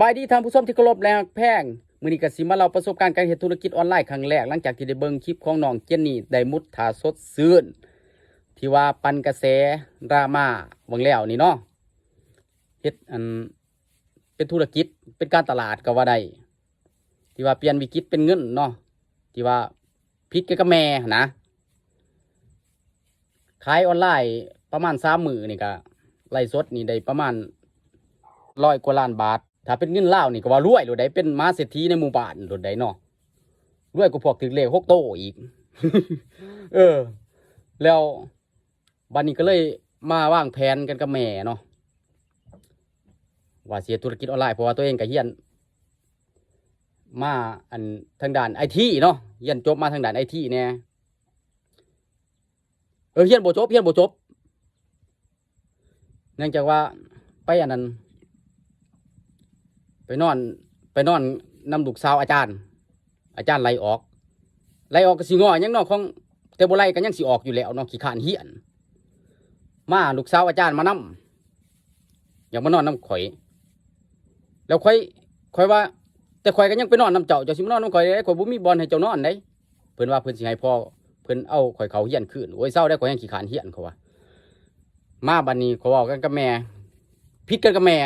บายดีท่านผู้ชมที่เคารพและรักแพงมือนี้ก็สิมาเล่าประสบการณ์การเฮ็ดธุรกิจออนไลน์ครั้งแรกหลังจากที่ได้เบิ่งคลิปของน้องเจนนี่ได้มุดถาสดซื่นที่ว่าปันกระแสดราม่าวังแล้วนี่เนาะเฮ็ดอันเป็นธุรกิจเป็นการตลาดก็ว่าได้ที่ว่าเปลี่ยนวิกฤตเป็นเงินเนาะที่ว่าพิษกับแม่นะขายออนไลน์ประมาณสามมือนี่ก็ไล่สดนี่ได้ประมาณร้อยกว่าล้านบาท ถ้าเป็นเงินเล่านี่ก็ว่ารวยหรือได้เป็นมาเศรษฐีในหมู่บ้านหรือได้เนาะรวยกว่าพวกถึงเลขหกโตอีก เออ แล้วบันนี้ก็เลยมาวางแผนกันกับแม่เนาะว่าเสียธุรกิจออนไลน์เพราะว่าตัวเองก็เฮียน มาอันทางด้านไอทีเนาะเฮียนจบมาทางด้านไอทีเนี่ยเออเฮียนบ่จบเฮียนบ่จบเนื่องจากว่าไปอันนั้น ไปนอน ไปนอนนำลูกสาวอาจารย์ อาจารย์ไล่ออกไล่ออกก็สิงอยังนาะของแต่บ่ไล่ก็ยังสิออกอยู่แล้วเนาะขี้ขานเฮียนมาลูกสาวอาจารย์มานำอยากมานอนนํข่อย แล้วข่อยข่อยว่า แต่ข่อยก็ยังไปนอนนํเจ้าเจ้าสิมานอนนํข่อยได้ข่อยบ่มีบอลให้เจ้านอนได้เพิ่นว่าเพิ่นสิให้พ่อเพิ่นเอาข่อยเขาเฮียนขึ้นโอ้ยเศร้าได้ข่อยยังขี้ขานเฮียนเขาว่ามาบัดนี้เขาเว้ากันกับแม่ผิดกันกับแม่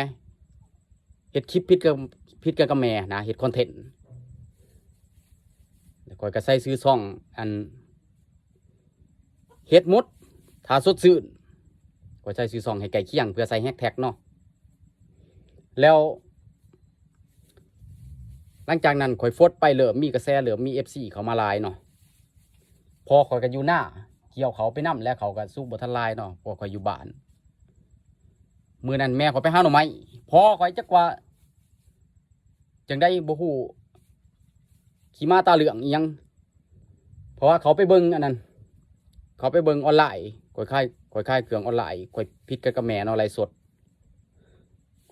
ฮ็ดคลิปผิดกันผิดกันกับแม่นะเฮ็ดคอนเทนต์แล้วข่อยก็ใส่ซื้อซ่องอันเฮ็ดมดถ้าสดชื่นข่อยใส่ซื้อซ่องให้ใกล้เคียงเพื่อใส่แฮชแท็กเนาะแล้ว หลังจากนั้นข่อยฟดไปเริ่มมีกระแสเริ่มมี FC เขามาลายเนาะพอข่อยก็อยู่หน้า เกี่ยวเขาไปนํแล้วเขาก็สู้บทลายเนาะพอข่อยอยู่บ้านมือนั้นแม่ข่อยไปห้าหน่อไม้พอข่อยจักว่า จังได้บ่ฮู้ขี่ม้าตาเหลืองอีหยัง เพราะว่าเขาไปเบิ่งอันนั้น เขาไปเบิ่งออนไลน์ข่อยค่ายข่อยค่ายเครื่องออนไลน์ข่อยผิดกันกับแม่เนาะไลฟ์สด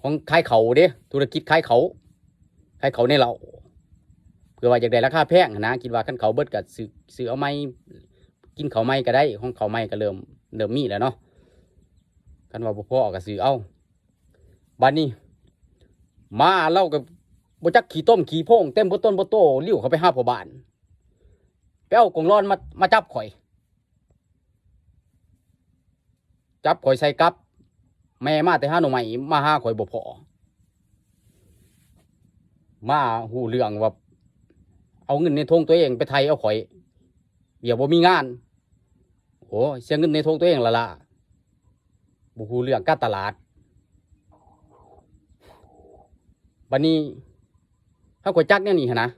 ของขายเขาเด้ธุรกิจขายเขาขายเขาในเราเพื่อว่าอยากได้ราคาแพงนะคิดว่าคันเขาเบิดก็ซื้อซื้อเอาไม้กินเขาไม้ก็ได้ของเขาไม้ก็เริ่มเริ่มมีแล้วเนาะคันว่าบ่พอก็ซื้อเอาบัดนี้มาเล่ากับ บ่จักขี้ต้มขี้โพงเต็มบ่ต้นบ่โตลิ้วเขาไปห้าพ่อบ้านไปเอากงร้อนมามาจับข่อย จับข่อยใส่กับ แม่มาแต่ห้าหน่อไม้มาห้าข่อยบ่พอมาหูเรื่องว่าเอาเงินในทงตัวเองไปไทยเอาข่อยเดี๋ยวบ่มีงานโอ้เสียเงินในทงตัวเองละล่ะบุคูเรื่องการตลาดบันนี้ ถ้าข่อยจักเนี่ยนี่นะ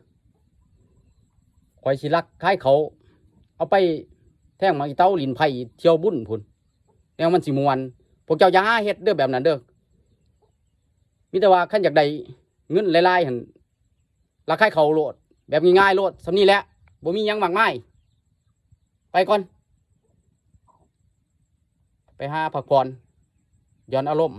ข่อยสิรักคล้ายเขา เอาไปแท่งมาอีเต้าลินไผ่เที่ยวบุญพุ่นแนวมันสิมวนพวกเจ้าอย่าหาเฮ็ดเด้อแบบนั้นเด้อมีแต่ว่าขั้นอยากได้เงินหลายๆหันรักคล้ายเขาโลด แบบง่ายๆโลดสำนี้แหละบ่มียังมากมายไปก่อน ไปหาพักผ่อนย่อนอารมณ์